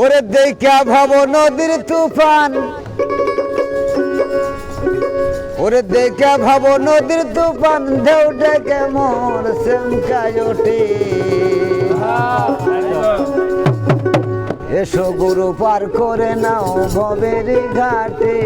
ওরে দেখা ভাবো নদীর তুফান। ওরে দেখা ভাবো নদীর তুফান দেউটা কেমন শঙ্কায় ওঠে। এসো গুরু পার করে নাও ভবের ঘাটে।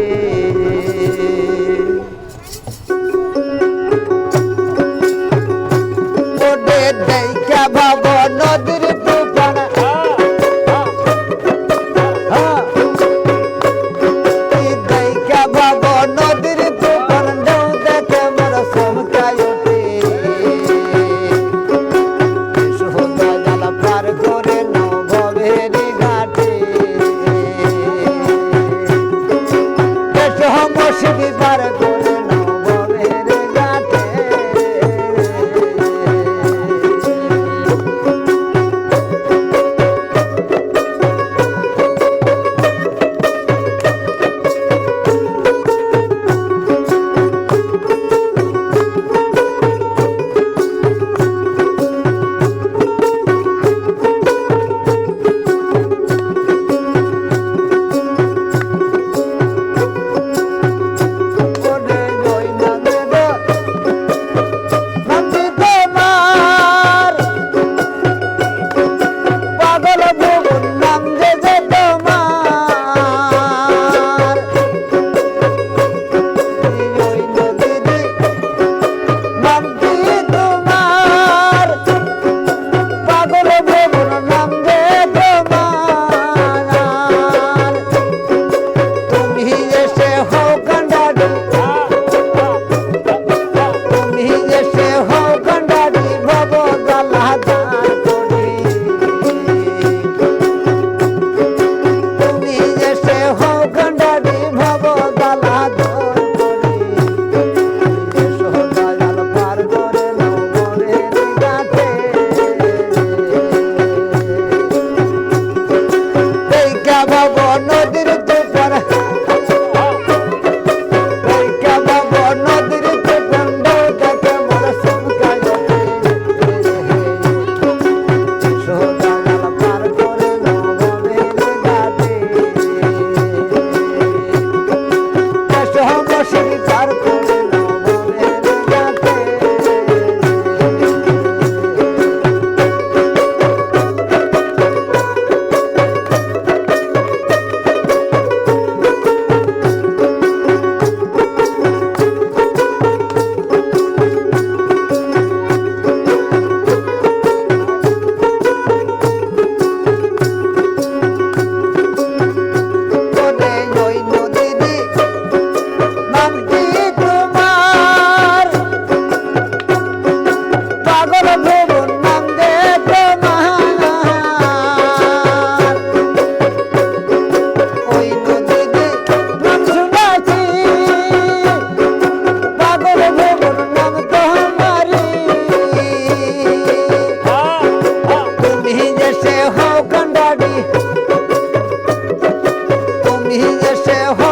ho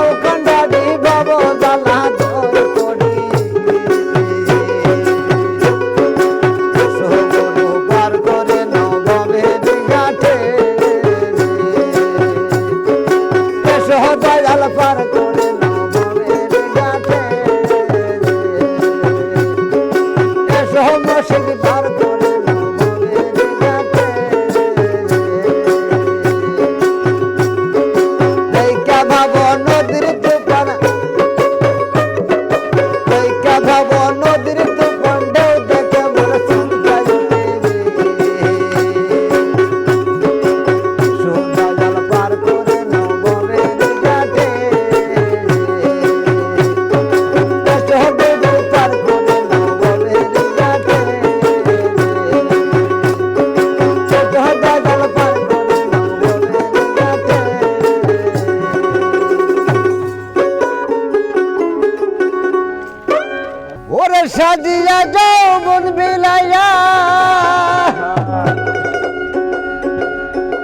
সাজিয়া যৌবন বিলাইয়া।